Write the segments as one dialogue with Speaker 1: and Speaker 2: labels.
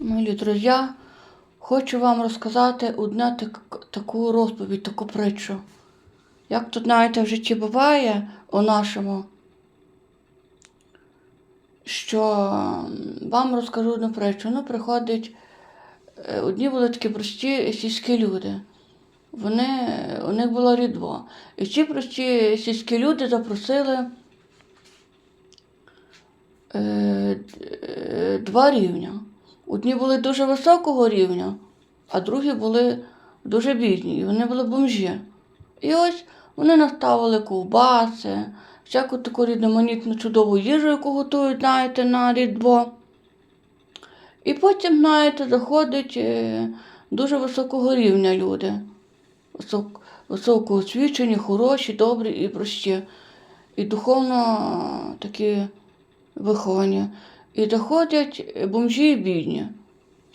Speaker 1: Милі друзі, хочу вам розказати одну так, таку розповідь, таку притчу. Як тут, знаєте, в житті буває у нашому, що вам розкажу одну притчу. Ну, приходить, е, одні були такі прості сільські люди. Вони, у них було рідво. І ці прості сільські люди запросили два рівня. Одні були дуже високого рівня, а другі були дуже бідні, і вони були бомжі. І ось вони наставили ковбаси, всяку таку різноманітну чудову їжу, яку готують, знаєте, на різдво. І потім, знаєте, заходять е, дуже високого рівня люди. Висок, високо освічені, хороші, добрі і прості. І духовно такі виховані. І заходять бомжі і бідні.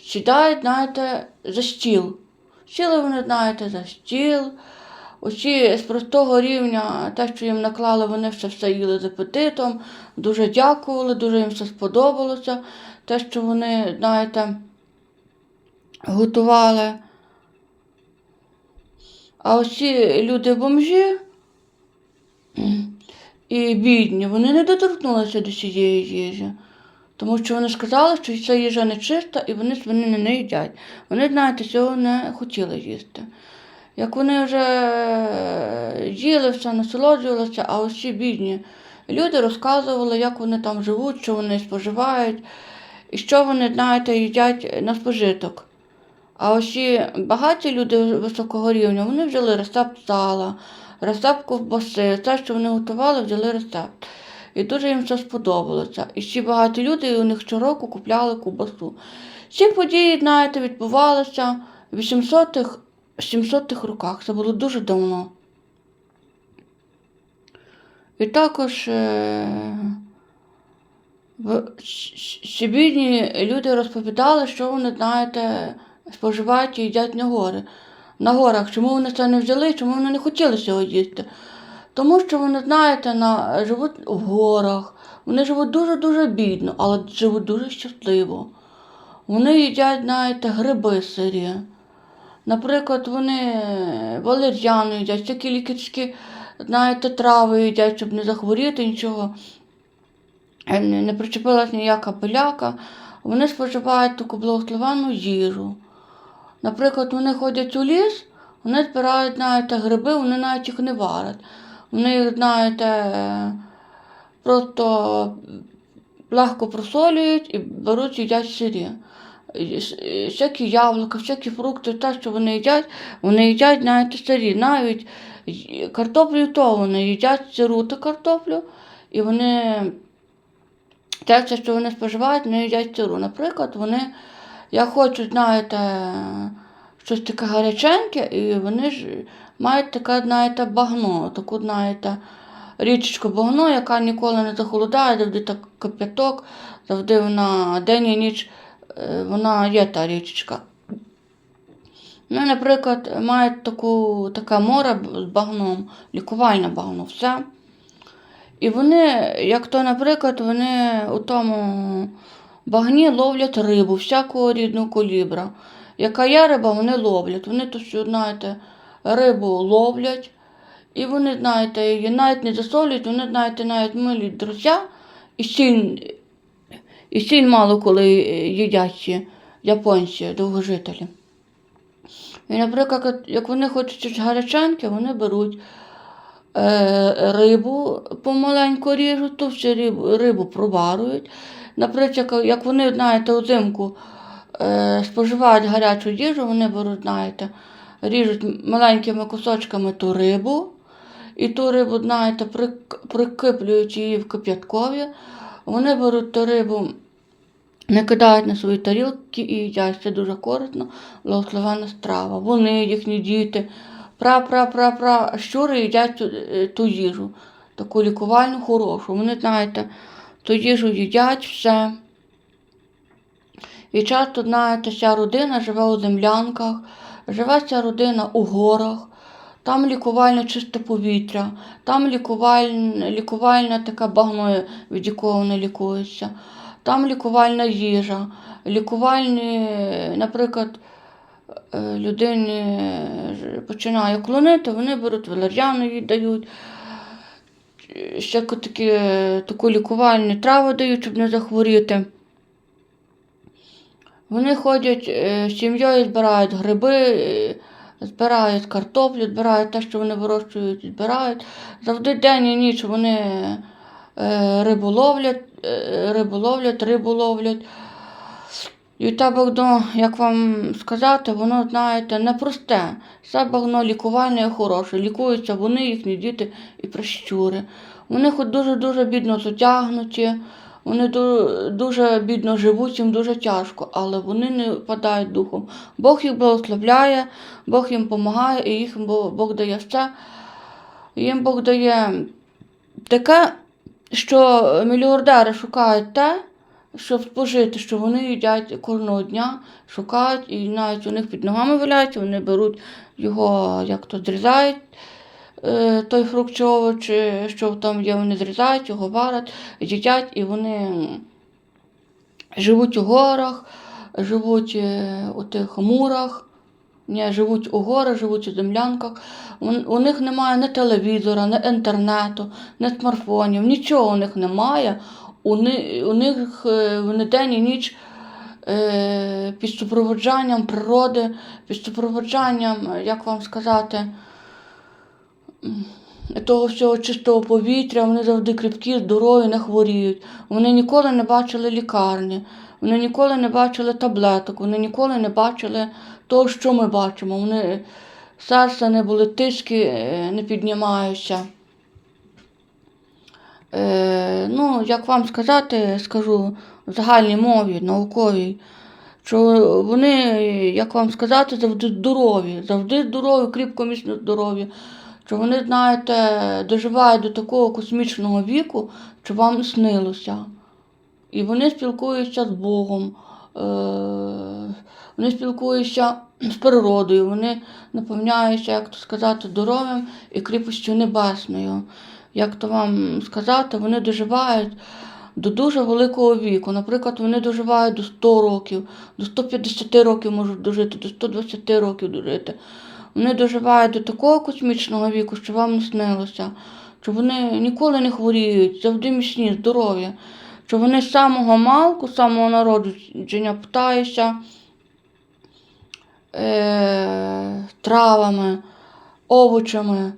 Speaker 1: Сідають, знаєте, за стіл. Сіли вони, знаєте, за стіл. Усі з простого рівня, те, що їм наклали, вони все все їли з апетитом, дуже дякували, дуже їм все сподобалося. Те, що вони, знаєте, готували. А усі люди бомжі і бідні, вони не доторкнулися до цієї їжі. Тому що вони сказали, що ця їжа не чиста і вони свинини не їдять. Вони, знаєте, цього не хотіли їсти. Як вони вже їли все, насолоджувалися, а усі бідні люди розказували, як вони там живуть, що вони споживають, і що вони, знаєте, їдять на спожиток. А усі багаті люди високого рівня, вони взяли рецепт сала, рецепт ковбаси, те, що вони готували, взяли рецепт. І дуже їм це сподобалося. І всі багаті люди у них щороку купляли ковбасу. Ці події, знаєте, відбувалися в 800-х, 700-х роках. Це було дуже давно. І також е, ще бідні люди розповідали, що вони, знаєте, споживають і їдять на гори. На горах. Чому вони це не взяли, чому вони не хотіли цього їсти? Тому що вони, знаєте, на, живуть в горах, вони живуть дуже-дуже бідно, але живуть дуже щасливо. Вони їдять, знаєте, гриби сирі. Наприклад, вони валер'яну їдять, всякі лікарські, знаєте, трави їдять, щоб не захворіти нічого. Е, не причепилась ніяка пиляка. Вони споживають таку благословенну їжу. Наприклад, вони ходять у ліс, вони збирають, знаєте, гриби, вони навіть їх не варять. Вони знаєте, просто легко просолюють і беруть, їдять сирі. Всякі яблука, всякі фрукти, те, що вони їдять, вони їдять, знаєте, сирі. Навіть картоплю то вони їдять сиру та картоплю, і вони те, що вони споживають, вони їдять сиру. Наприклад, вони, як хочуть, знаєте, щось таке гаряченьке, і вони ж мають таке, знаєте, багно, таку, знаєте, річечку багно, яка ніколи не захолодає, завжди так кип'яток, завжди вона день і ніч е, вона є та річечка. Ну, наприклад, мають таку, таке море з багном, лікувальне багно, все. І вони, як то, наприклад, вони у тому багні ловлять рибу, всякого рідного колібра. Яка є риба, вони ловлять. Вони то, що, знаєте, рибу ловлять, і вони, знаєте, її навіть не засолюють, вони, знаєте, навіть милі друзі, і сіль, і сіль мало коли е, їдять японці, довгожителі. І, наприклад, як- вони хочуть щось гаряченьке, вони беруть е, рибу помаленьку ріжуть, ту всю рибу, рибу проварюють. Наприклад, як вони, знаєте, взимку е, споживають гарячу їжу, вони беруть, знаєте, ріжуть маленькими кусочками ту рибу, і ту рибу, знаєте, прикиплюють її в кип'яткові. Вони беруть ту рибу, не кидають на свої тарілки і їдять. Це дуже корисно, благословенна страва. Вони, їхні діти, пра-пра-пра-пра, щури їдять ту, е, ту їжу, таку лікувальну, хорошу. Вони, знаєте, ту їжу їдять все. І часто, знаєте, ця родина живе у землянках, живе ця родина у горах, там лікувальне чисте повітря, там лікувальне, лікувальне таке багно, від якого вони лікуються. там лікувальна їжа, лікувальні, наприклад, е, людині починає клонити, вони беруть валер'яну їй дають. Ще такі, таку лікувальну траву дають, щоб не захворіти. Вони ходять е, з сім'єю, збирають гриби, е, збирають картоплю, збирають те, що вони вирощують, збирають. Завжди день і ніч вони е, рибу ловлять, е, рибу ловлять, рибу ловлять. І те багно, як вам сказати, воно, знаєте, непросте. Це багно лікувальне і хороше. Лікуються вони, їхні діти і прищури. Вони хоч дуже-дуже бідно затягнуті, вони дуже бідно живуть, їм дуже тяжко, але вони не впадають духом. Бог їх благословляє, Бог їм допомагає, і їм Бог дає все. Їм Бог дає таке, що мільярдери шукають те, щоб спожити, що вони їдять кожного дня, шукають, і навіть у них під ногами валяється, вони беруть його, як то зрізають, е, той фрукт чи овоч, що там є, вони зрізають, його варять, їдять, і вони живуть у горах, живуть е, у тих мурах. Ні, живуть у горах, живуть у землянках. У, у них немає ні телевізора, ні інтернету, ні смартфонів, нічого у них немає. У, ни, у них е, вони день і ніч е, під супроводжанням природи, під супроводжанням, е, як вам сказати, того всього чистого повітря, вони завжди крепкі, здорові, не хворіють. Вони ніколи не бачили лікарні, вони ніколи не бачили таблеток, вони ніколи не бачили того, що ми бачимо. Вони серце не були тиски, е, не піднімаються. Е, ну, як вам сказати, скажу в загальній мові, науковій, що вони, як вам сказати, завжди здорові, завжди здорові, кріпко міцно здорові. Що вони, знаєте, доживають до такого космічного віку, що вам снилося. І вони спілкуються з Богом, е, вони спілкуються з природою, вони наповняються, як то сказати, здоров'ям і кріпостю небесною. Як то вам сказати, вони доживають до дуже великого віку. Наприклад, вони доживають до 100 років, до 150 років можуть дожити, до 120 років дожити. Вони доживають до такого космічного віку, що вам не снилося, що вони ніколи не хворіють, завжди міцні, здорові, що вони з самого малку, з самого народження питаються е, травами, овочами,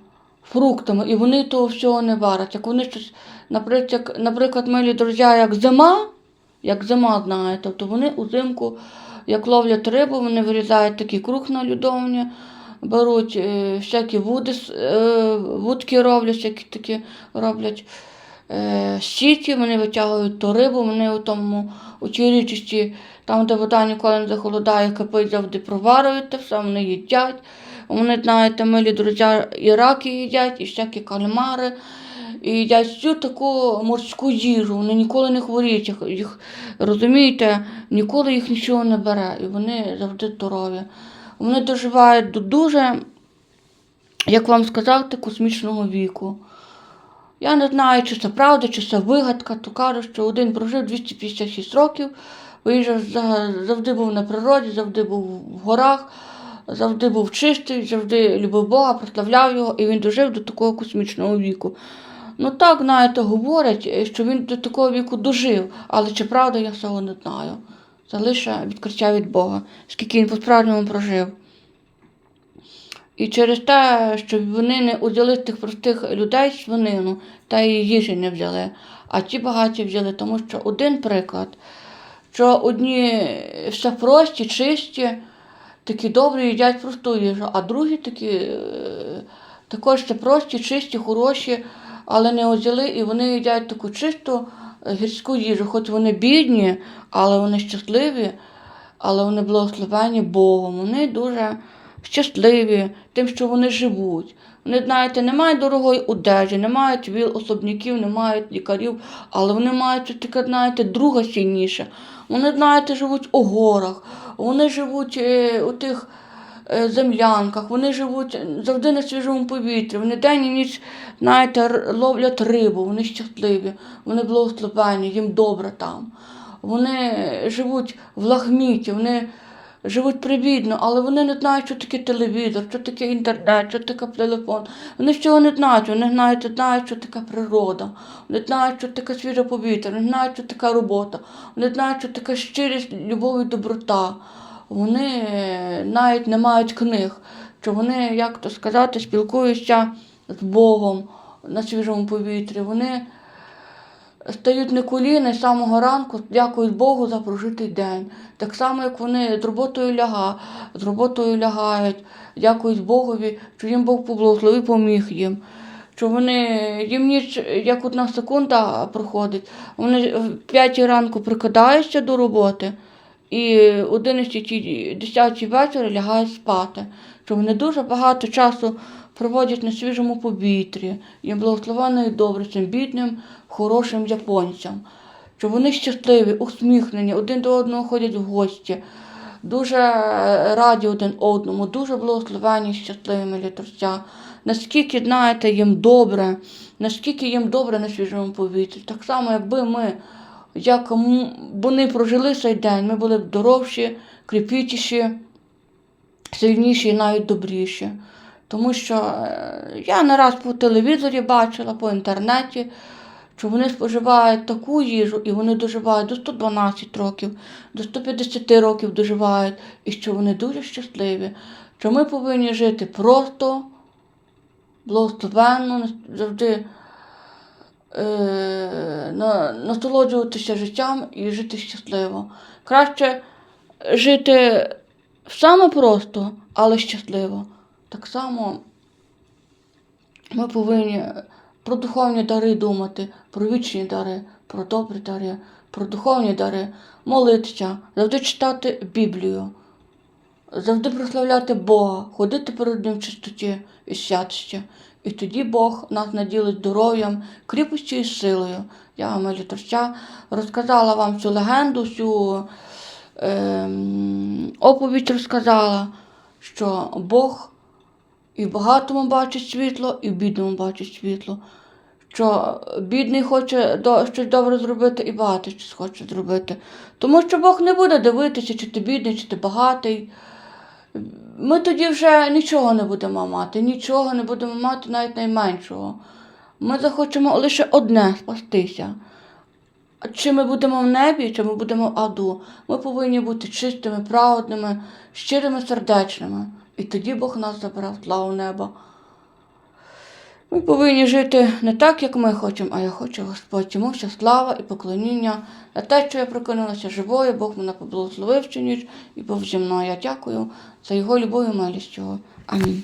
Speaker 1: фруктами, і вони того всього не варять. Як вони щось, наприклад, наприклад, милі друзі, як зима, як зима, знаєте, то вони узимку, як ловлять рибу, вони вирізають такий круг на льодовні, беруть е, всякі вуди, е, вудки роблять, всякі такі роблять е, сіті, вони витягують ту рибу, вони у тому у тій річці, там, де вода ніколи не захолодає, кипить, завжди проварюють те все, вони їдять. Вони, знаєте, милі друзі, і раки їдять, і всякі кальмари, і їдять всю таку морську їжу. Вони ніколи не хворіють. Їх, розумієте, ніколи їх нічого не бере, і вони завжди здорові. Вони доживають до дуже, як вам сказати, космічного віку. Я не знаю, чи це правда, чи це вигадка, то кажуть, що один прожив 256 років, виїжджав завжди був на природі, завжди був в горах, завжди був чистий, завжди любив Бога, прославляв його, і він дожив до такого космічного віку. Ну так, знаєте, говорять, що він до такого віку дожив, але чи правда, я цього не знаю. Це лише відкриття від Бога, скільки він по-справжньому прожив. І через те, що вони не узяли тих простих людей свинину та її їжі не взяли, а ті багаті взяли, тому що один приклад, що одні все прості, чисті, такі добрі їдять просту їжу, а другі такі е, також все прості, чисті, хороші, але не узяли, і вони їдять таку чисту е, гірську їжу, хоч вони бідні, але вони щасливі, але вони благословені Богом. Вони дуже щасливі тим, що вони живуть. Вони, знаєте, не мають дорогої одежі, не мають віл особняків, не мають лікарів, але вони мають таке, знаєте, друга сильніше. Вони, знаєте, живуть у горах, вони живуть е, у тих е, землянках, вони живуть завжди на свіжому повітрі. Вони день і ніч, знаєте, ловлять рибу, вони щасливі, вони благословені, їм добре там. вони живуть в лагміті, вони живуть привідно, але вони не знають, що таке телевізор, що таке інтернет, що таке телефон. Вони цього не знають, вони знають, знають, що таке природа, вони знають, що таке свіже повітря, вони знають, що таке робота, вони знають, що таке щирість, любов і доброта. Вони е, навіть не мають книг, що вони, як то сказати, спілкуються з Богом на свіжому повітрі. Вони стають на коліна з самого ранку, дякують Богу за прожитий день. Так само, як вони з роботою ляга, з роботою лягають, дякують Богові, що їм Бог поблагословив, поміг їм. Що вони їм ніч, як одна секунда проходить, вони в 5 ранку прикидаються до роботи і в 11 10 вечора лягають спати. Що вони дуже багато часу проводять на свіжому повітрі, і добре цим бідним, хорошим японцям. Що вони щасливі, усміхнені, один до одного ходять в гості, дуже раді один одному, дуже благословені, щасливими літорця. Наскільки, знаєте, їм добре, наскільки їм добре на свіжому повітрі. Так само, якби ми, як вони прожили цей день, ми були б здоровші, кріпітіші, сильніші і навіть добріші. Тому що е, я не раз по телевізорі бачила, по інтернеті, що вони споживають таку їжу і вони доживають до 112 років, до 150 років доживають, і що вони дуже щасливі, що ми повинні жити просто, благословенно, завжди е, насолоджуватися життям і жити щасливо. Краще жити саме просто, але щасливо. Так само ми повинні про духовні дари думати, про вічні дари, про добрі дари, про духовні дари, молитися, завжди читати Біблію, завжди прославляти Бога, ходити перед Ним в чистоті і святості. І тоді Бог нас наділить здоров'ям, кріпостю і силою. Я вам, літорця, розказала вам цю легенду, всю ем, оповідь розказала, що Бог і в багатому бачить світло, і в бідному бачить світло. Що бідний хоче щось добре зробити, і багатий щось хоче зробити. Тому що Бог не буде дивитися, чи ти бідний, чи ти багатий. Ми тоді вже нічого не будемо мати, нічого не будемо мати навіть найменшого. Ми захочемо лише одне спастися. Чи ми будемо в небі, чи ми будемо в аду. Ми повинні бути чистими, праведними, щирими, сердечними. І тоді Бог нас забрав славу неба. Ми повинні жити не так, як ми хочемо, а я хочу Господь. Тому вся слава і поклоніння на те, що я прокинулася живою, Бог мене поблагословив цю ніч і був зі мною. Я дякую за його любов і милість. його. Амінь.